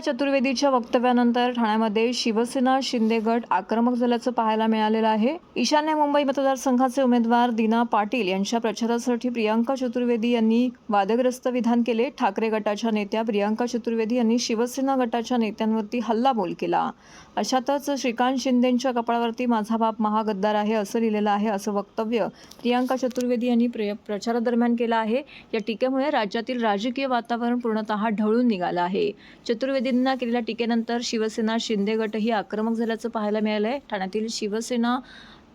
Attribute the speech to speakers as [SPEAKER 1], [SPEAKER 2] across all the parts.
[SPEAKER 1] चतुर्वेदीच्या वक्तव्यानंतर ठाण्यामध्ये शिवसेना शिंदे गट आक्रमक झाल्याचं पाहायला मिळालेलं आहे. ईशान्य मुंबई मतदारसंघाचे उमेदवार दीना पाटील यांच्या प्रचारासाठी प्रियांका चतुर्वेदी यांनी वादग्रस्त विधान केले. ठाकरे गटाच्या नेत्या प्रियांका चतुर्वेदी यांनी शिवसेना गटाच्या नेत्यांवरती हल्लाबोल केला. अशातच श्रीकांत शिंदेंच्या कपाळावरती माझा बाप महागद्दार आहे असं लिहिलेलं आहे असं वक्तव्य प्रियांका चतुर्वेदी यांनी प्र प्रचारादरम्यान केलं आहे. या टीकेमुळे राज्यातील राजकीय वातावरण पूर्णतः ढळून निघालं आहे. चतुर्वेदी चतुर्वेदींना केलेल्या टीकेनंतर शिवसेना शिंदे गटही आक्रमक झाल्याचं पाहायला मिळालं आहे ठाण्यातील शिवसेना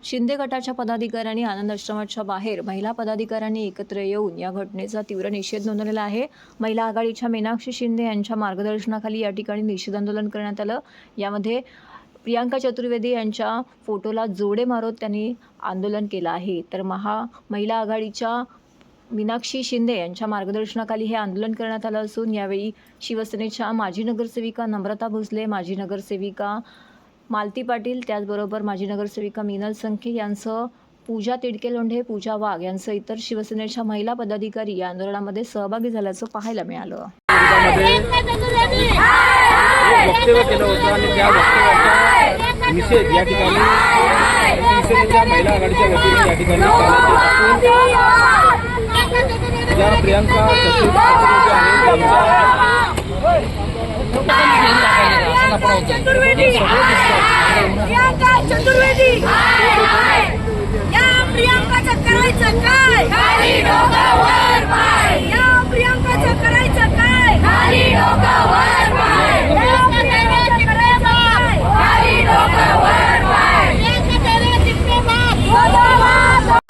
[SPEAKER 1] शिंदे गटाच्या पदाधिकाऱ्यांनी आनंद आश्रमाच्या बाहेर महिला पदाधिकाऱ्यांनी एकत्र येऊन या घटनेचा तीव्र निषेध नोंदवलेला आहे. महिला आघाडीच्या मीनाक्षी शिंदे यांच्या मार्गदर्शनाखाली या ठिकाणी निषेध आंदोलन करण्यात आलं. यामध्ये प्रियांका चतुर्वेदी यांच्या फोटोला जोडे मारत त्यांनी आंदोलन केलं आहे. तर महा महिला आघाडीच्या मीनाक्षी शिंदे यांच्या मार्गदर्शनाखाली हे आंदोलन करण्यात आलं असून यावेळी शिवसेनेच्या माजी नगरसेविका नम्रता भोसले माजी नगरसेविका मालती पाटील त्याचबरोबर माजी नगरसेविका मिनल संखे यांसह पूजा तिडके लोंढे पूजा वाघ यांसह इतर शिवसेनेच्या महिला पदाधिकारी या आंदोलनामध्ये सहभागी झाल्याचं पाहायला मिळालं.
[SPEAKER 2] वक्तव्य केलं होतं आणि त्या वक्तव्याचा निषेध या ठिकाणी शिवसेनेच्या महिला आघाडीच्या वतीने या ठिकाणी करण्यात येत असून ज्या प्रियांका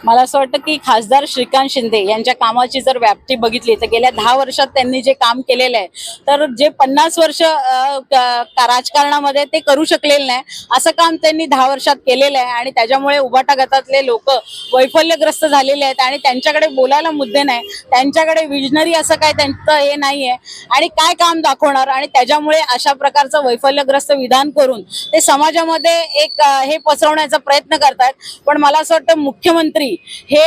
[SPEAKER 3] मला असं वाटतं की खासदार श्रीकांत शिंदे यांच्या कामाची जर व्याप्ती बघितली तर गेल्या दहा वर्षात त्यांनी जे काम केलेलं आहे तर जे पन्नास वर्ष राजकारणामध्ये ते करू शकलेलं नाही असं काम त्यांनी दहा वर्षात केलेलं आहे आणि त्याच्यामुळे उभाटा गटातले लोक वैफल्यग्रस्त झालेले आहेत आणि त्यांच्याकडे बोलायला मुद्दे नाही. त्यांच्याकडे विजनरी असं काय त्यांचं हे नाहीये. आणि काय काम दाखवणार? आणि त्याच्यामुळे अशा प्रकारचं वैफल्यग्रस्त विधान करून ते समाजामध्ये एक हे पसरवण्याचा प्रयत्न करतात पण मला असं वाटतं मुख्यमंत्री हे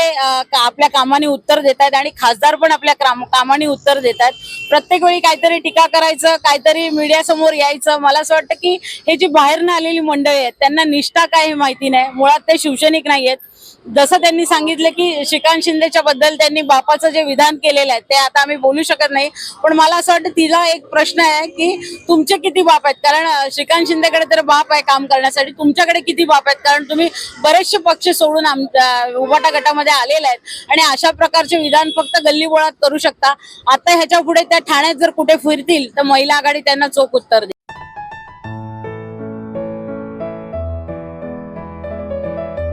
[SPEAKER 3] आपल्या कामाने उत्तर देत आहेत आणि खासदार पण आपल्या कामाने उत्तर देत आहेत प्रत्येक वेळी काहीतरी टीका करायचं काहीतरी मीडिया समोर यायचं. मला असं वाटतं की हे जी बाहेरनं आलेली मंडळी आहेत त्यांना निष्ठा काय हे माहिती नाही. मुळात ते शिवसैनिक नाही आहेत जसं त्यांनी सांगितलं की श्रीकांत शिंदेच्या बद्दल त्यांनी बापाचं जे विधान केलेलं आहे ते आता आम्ही बोलू शकत नाही. पण मला असं वाटतं तिला एक प्रश्न आहे की तुमचे किती बाप आहेत? कारण श्रीकांत शिंदेकडे तर बाप आहे काम करण्यासाठी. तुमच्याकडे किती बाप आहेत? कारण तुम्ही बरेचसे पक्ष सोडून आम अं, उभाटा गटामध्ये आलेले आहेत. आणि अशा प्रकारचे विधान फक्त गल्लीबोळात करू शकता. आता ह्याच्या पुढे त्या ठाण्यात जर कुठे फिरतील तर महिला आघाडी त्यांना चोख उत्तर देईल.